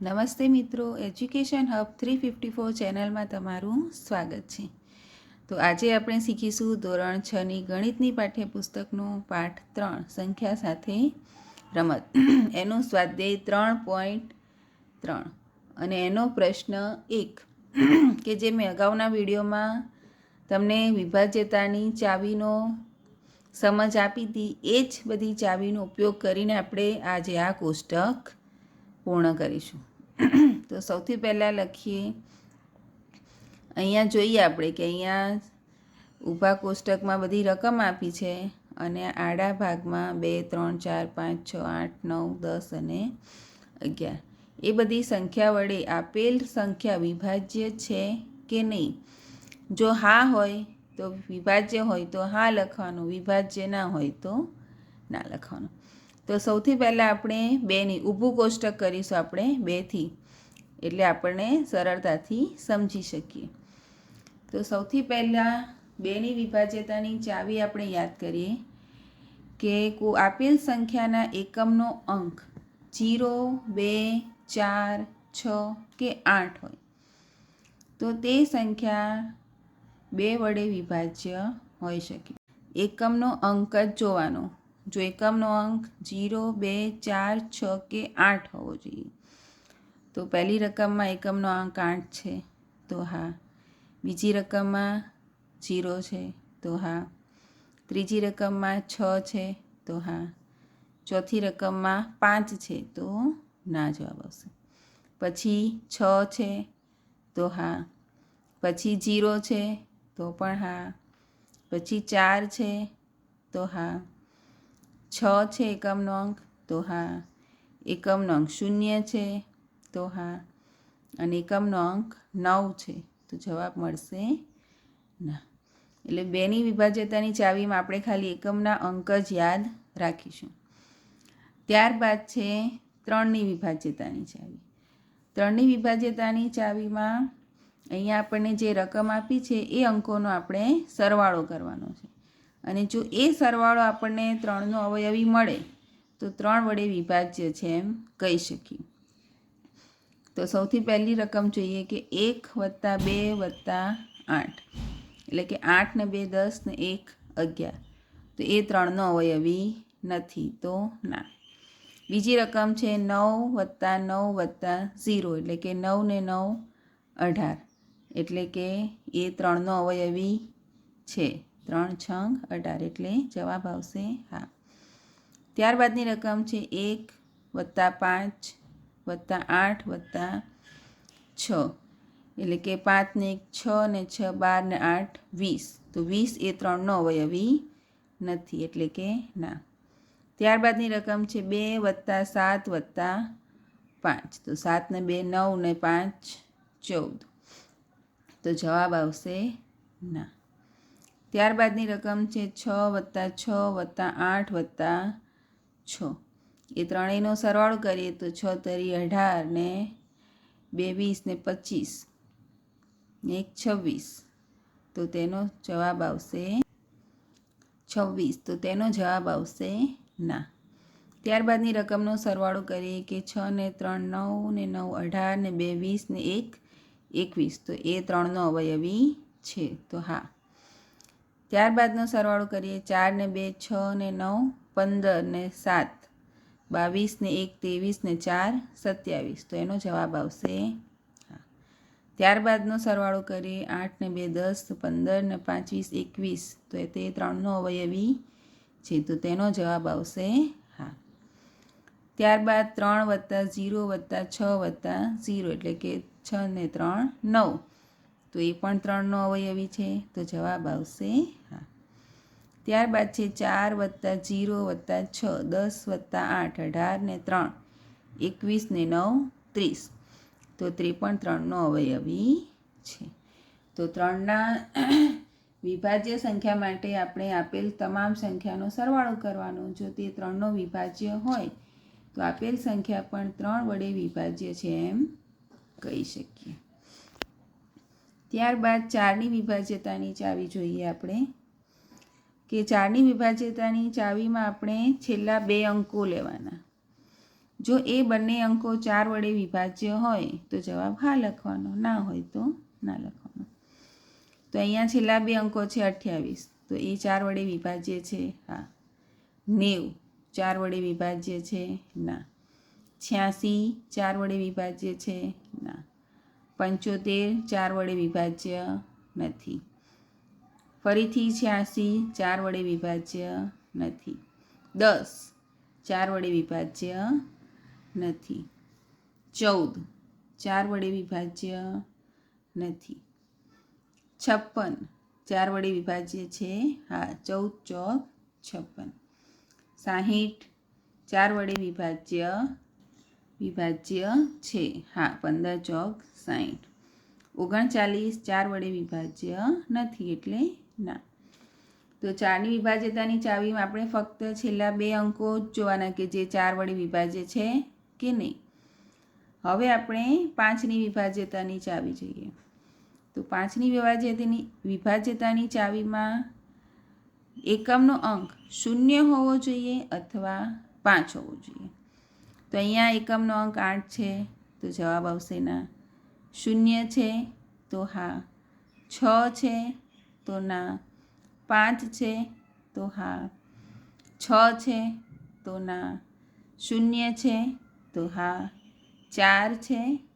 નમસ્તે મિત્રો education hub three fifty four ચેનલમાં તમારું સ્વાગત છે. તો આજે આપણે શીખીશું ધોરણ છની ગણિતની પાઠ્યપુસ્તકનું પાઠ ત્રણ, સંખ્યા સાથે રમત. એનો સ્વાધ્યાય ત્રણ પોઈન્ટ ત્રણ. અને એનો પ્રશ્ન એક, કે જે મેં અગાઉના વિડીયોમાં તમને વિભાજ્યતાની ચાવીનો સમજ આપી હતી, એ જ બધી ચાવીનો ઉપયોગ કરીને આપણે આજે આ કોષ્ટક પૂર્ણ કરીશું. તો સૌથી પહેલાં લખીએ. અહીંયા જોઈએ આપણે કે અહીંયા ઊભા કોષ્ટકમાં બધી રકમ આપી છે અને આડા ભાગમાં બે, ત્રણ, ચાર, પાંચ, છ, આઠ, નવ, દસ અને અગિયાર. એ બધી સંખ્યા વડે આપેલ સંખ્યા વિભાજ્ય છે કે નહીં? જો હા હોય તો વિભાજ્ય હોય તો હા લખવાનું, વિભાજ્ય ના હોય તો ના લખવાનું. તો સૌથી પહેલાં આપણે બેની ઊભું કોષ્ટક કરીશું આપણે બેથી. એટલે આપણને સરળતાથી સમજી શકીએ. તો સૌથી પહેલાં બેની વિભાજ્યતાની ચાવી આપણે યાદ કરીએ કે કો આપેલ સંખ્યાના એકમનો અંક જીરો, બે, ચાર, છ કે આઠ હોય. તો તે સંખ્યા બે વડે વિભાજ્ય હોઈ શકે. એકમનો અંક જ જોવાનો. જો એકમનો અંક જીરો, બે, ચાર, છ કે આઠ હોવો જોઈએ. તો પહેલી રકમમાં એકમનો અંક આઠ છે, તો હા. બીજી રકમમાં જીરો છે, તો હા. ત્રીજી રકમમાં છ છે, તો હા. ચોથી રકમમાં પાંચ છે, તો ના જવાબ આવશે. પછી છ છે, તો હા. પછી જીરો છે, તો પણ હા. પછી ચાર છે, તો હા. છ છે એકમનો અંક, તો હા. એકમનો અંક શૂન્ય છે, તો હા. અને એકમનો અંક નવ છે, તો જવાબ મળશે ના. એટલે બેની વિભાજ્યતાની ચાવીમાં આપણે ખાલી એકમના અંક જ યાદ રાખીશું. ત્યારબાદ છે ત્રણની વિભાજ્યતાની ચાવી. ત્રણની વિભાજ્યતાની ચાવીમાં અહીંયા આપણને જે રકમ આપી છે, એ અંકોનો આપણે સરવાળો કરવાનો છે. અને જો એ સરવાળો આપણને ત્રણનો અવયવી મળે, તો ત્રણ વડે વિભાજ્ય છે એમ કહી શકીએ. તો સૌથી પહેલી રકમ જોઈએ કે એક વત્તા બે વત્તા આઠ. એટલે કે આઠ ને બે દસ ને એક અગિયાર. તો એ ત્રણનો અવયવી નથી, તો ના. બીજી રકમ છે નવ વત્તા નવ વત્તા ઝીરો, એટલે કે નવ ને નવ અઢાર. એટલે કે એ ત્રણનો અવયવી છે. ત્રણ છંગ, અઢાર એટલે જવાબ આવશે હા. ત્યારબાદની રકમ છે એક વત્તા પાંચ વત્તા આઠ વત્તા છ. એટલે કે પાંચને એક છ ને છ બાર ને આઠ વીસ. તો વીસ એ ત્રણનો અવયવી નથી. એટલે કે ના. ત્યારબાદની રકમ છે બે વત્તા સાત વત્તા પાંચ. તો સાત ને બે નવ ને પાંચ ચૌદ. તો જવાબ આવશે ના. ત્યારબાદની રકમ છે છ વત્તા છ વત્તા આઠ વત્તા છ. એ ત્રણેયનો સરવાળો કરીએ તો છ તરી અઢાર ને બે વીસ ને પચીસ ને એક છવ્વીસ. તો તેનો જવાબ આવશે છવ્વીસ. તો તેનો જવાબ આવશે ના. ત્યારબાદની રકમનો સરવાળો કરીએ કે છ ને ત્રણ નવ ને નવ અઢાર ને બે વીસ ને એક એકવીસ. તો એ ત્રણનો અવયવી છે. તો હા. ત્યારબાદનો સરવાળો કરીએ ચાર ને બે, છ ને નવ, પંદર ને સાત. બાવીસ ને એક, ત્રેવીસ ને ચાર, સત્યાવીસ. તો એનો જવાબ આવશે ત્યારબાદનો સરવાળો કરીએ આઠ ને બે, દસ, પંદર ને પાંચ વીસ એકવીસ. તો એ તે ત્રણનો અવયવી છે. તો તેનો જવાબ આવશે હા. ત્યારબાદ ત્રણ વત્તા ઝીરો વત્તા છ વત્તા ઝીરો એટલે કે છ ને ત્રણ, નવ. તો એ પણ ત્રણનો અવયવી છે, તો જવાબ આવશે હા. ત્યારબાદ છે ચાર વત્તા જીરો વત્તા છ, દસ વત્તા આઠ, અઢાર ને ત્રણ, એકવીસ ને નવ, ત્રીસ. તો ત્રેપણ ત્રણનો અવયવી છે. તો ત્રણના વિભાજ્ય સંખ્યા માટે આપણે આપેલ તમામ સંખ્યાનો સરવાળો કરવાનો. જો તે ત્રણનો વિભાજ્ય હોય, તો આપેલ સંખ્યા પણ ત્રણ વડે વિભાજ્ય છે એમ કહી શકીએ. ત્યારબાદ ચારની વિભાજ્યતાની ચાવી જોઈએ આપણે. કે ચારની વિભાજ્યતાની ચાવીમાં આપણે છેલ્લા બે અંકો લેવાના. જો એ બંને અંકો ચાર વડે વિભાજ્ય હોય તો જવાબ હા લખવાનો, ના હોય તો ના લખવાનો. તો અહીંયા છેલ્લા બે અંકો છે અઠ્યાવીસ. તો એ ચાર વડે વિભાજ્ય છે, હા. નેવું ચાર વડે વિભાજ્ય છે, ના. છ્યાસી ચાર વડે વિભાજ્ય છે, ના. પંચોતેર, ચાર વડે વિભાજ્ય નથી. ફરીથી છ્યાસી, ચાર વડે વિભાજ્ય નથી. દસ, ચાર વડે વિભાજ્ય નથી. ચૌદ, ચાર વડે વિભાજ્ય નથી. છપ્પન, ચાર વડે વિભાજ્ય છે. હા, ચૌદ ચોક છપ્પન. સાહીઠ, ચાર વડે વિભાજ્ય વિભાજ્ય છે. હા, પંદર ચોક સાઠ ઓગણચાલીસ ચાર વડે વિભાજ્ય નથી એટલે ના. તો ચારની વિભાજ્યતાની ચાવીમાં આપણે ફક્ત છેલ્લા બે અંકો જ જોવાના કે જે ચાર વડે વિભાજ્ય છે કે નહીં. હવે આપણે પાંચની વિભાજ્યતાની ચાવી જોઈએ. તો પાંચની વિભાજ્યતાની વિભાજ્યતાની ચાવીમાં એકમનો અંક શૂન્ય હોવો જોઈએ અથવા પાંચ હોવો જોઈએ. તો અહીંયા એકમનો અંક આઠ છે, તો જવાબ આવશે ના. શૂન્ય છે, તો હા. છ છે, તો ના. પાંચ છે, તો હા. છ છે, તો ના. શૂન્ય છે, તો હા. ચાર છે